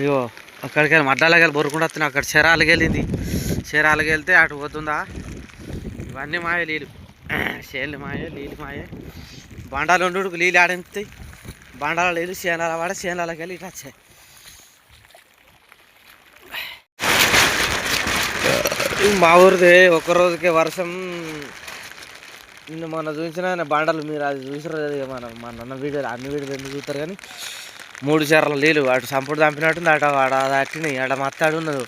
ఇగో అక్కడికి వెళ్ళి మడ్డాలకి వెళ్ళి బొరుకుండా వస్తున్నాయి అక్కడ చీరాలకి వెళ్ళింది చెరాలకి వెళ్తే అటు పోతుందా? ఇవన్నీ మాయ నీళ్ళు చేనులు మాయ నీళ్ళు మాయ. బండాలు ఉండు నీళ్ళు ఆడింతాయి బండాల నీళ్ళు చేనాల వాడ చేనాలకి వెళ్ళి ఇట్లా వచ్చాయి. మా ఊరిది ఒక రోజుకే వర్షం. నిన్న మొన్న చూసిన బండలు మీరు అది చూసారు కదా మన మా నాన్న వీడియోలు అన్ని వీడియోలు ఎందుకు చూస్తారు కానీ మూడు చీరలు నీళ్ళు అటు సంపుడు చంపినట్టుంది అటు ఆడ దాటిని ఆడ మత్తాడు ఉన్నది.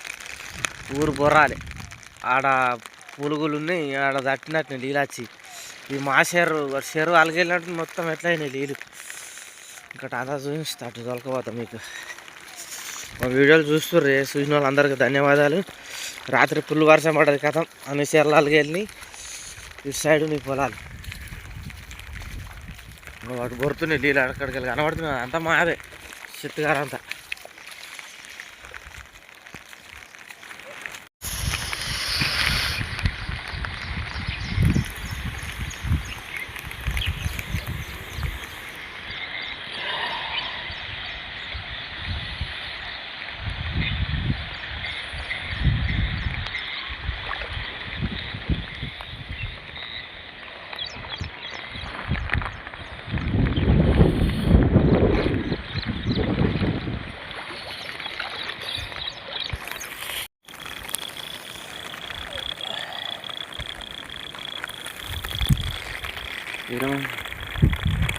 ఊరు బొర్రాలి. ఆడ పులుగులు ఉన్నాయి ఆడ దట్టినట్టు నీళ్ళు వచ్చి ఈ మా చెరు చెరు అలగెళ్ళినట్టు మొత్తం ఎట్లయినాయి నీళ్ళు ఇక్కడ అంతా చూపిస్తా అటు తొలకపోతాం మీకు. మా వీడియోలు చూస్తుర్రే చూసిన వాళ్ళందరికీ ధన్యవాదాలు. రాత్రి పుల్లు వర్షం పడ్డది కథం. అన్ని చీరలు అలగెళ్ళి ఇటు సైడ్ నీ పొలాలు. వాడు వాటి బొరుతున్నాయి నీళ్ళు అక్కడికి వెళ్ళి కనబడుతున్నాయి. అంతా మాదే. చెట్టుగారంతా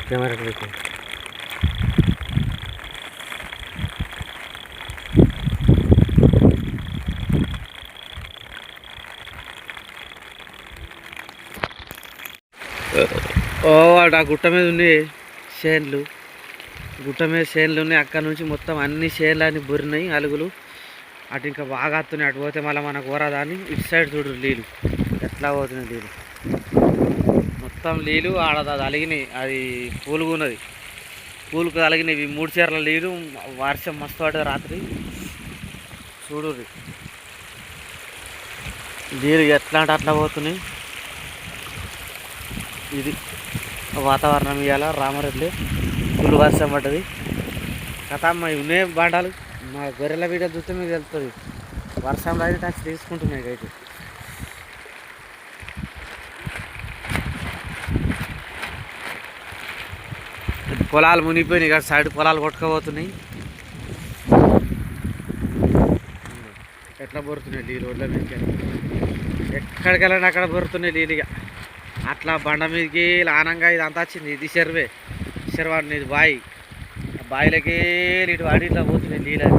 కెమెరా పెట్టి ఓ ఆ గుట్ట మీద ఉన్నాయి చేన్లు. గుట్ట మీద చేన్లు ఉన్నాయి. అక్కడ నుంచి మొత్తం అన్ని చేన్లు అన్ని బొరినాయి అలుగులు. అటు ఇంకా బాగా వస్తున్నాయి అటు పోతే మళ్ళీ మనకు ఊరదా అని ఇటు సైడ్ చూడు నీళ్ళు. ఎట్లా పోతున్నాయి నీళ్ళు. మొత్తం నీళ్ళు ఆడ అది అలిగినాయి అది పూలుగున్నది పూలుకు అలిగినవి మూడు చీరల నీళ్ళు వర్షం మస్తు పడ్డది రాత్రి. చూడు నీరు ఎట్లా అంటే అట్లా పోతున్నాయి. ఇది వాతావరణం ఇవాళ రామారెడ్డి. ఫుల్ వర్షం పడ్డది. కథ మా ఇవి ఉన్నాయి బాండాలు. మా గొర్రెల వీడియో చూస్తే మీకు తెలుస్తుంది. వర్షంలో అయితే టచ్ తీసుకుంటున్నాయి అయితే పొలాలు మునిగిపోయినాయి కదా సైడ్ పొలాలు కొట్టుకోబోతున్నాయి ఎట్లా బొరుతున్నాయి నీళ్ళు? రోడ్ల మీదకి. ఎక్కడికి వెళ్ళండి అక్కడ బొరుతున్నాయి నీళ్ళుగా ఇక. అట్లా బండ మీదకి లానంగా ఇదంతా వచ్చింది. ఇది చెరువే చెరువు ఇది బాయి. ఆ ఇటు వాడి ఇట్లా పోతున్నాయి నీళ్ళు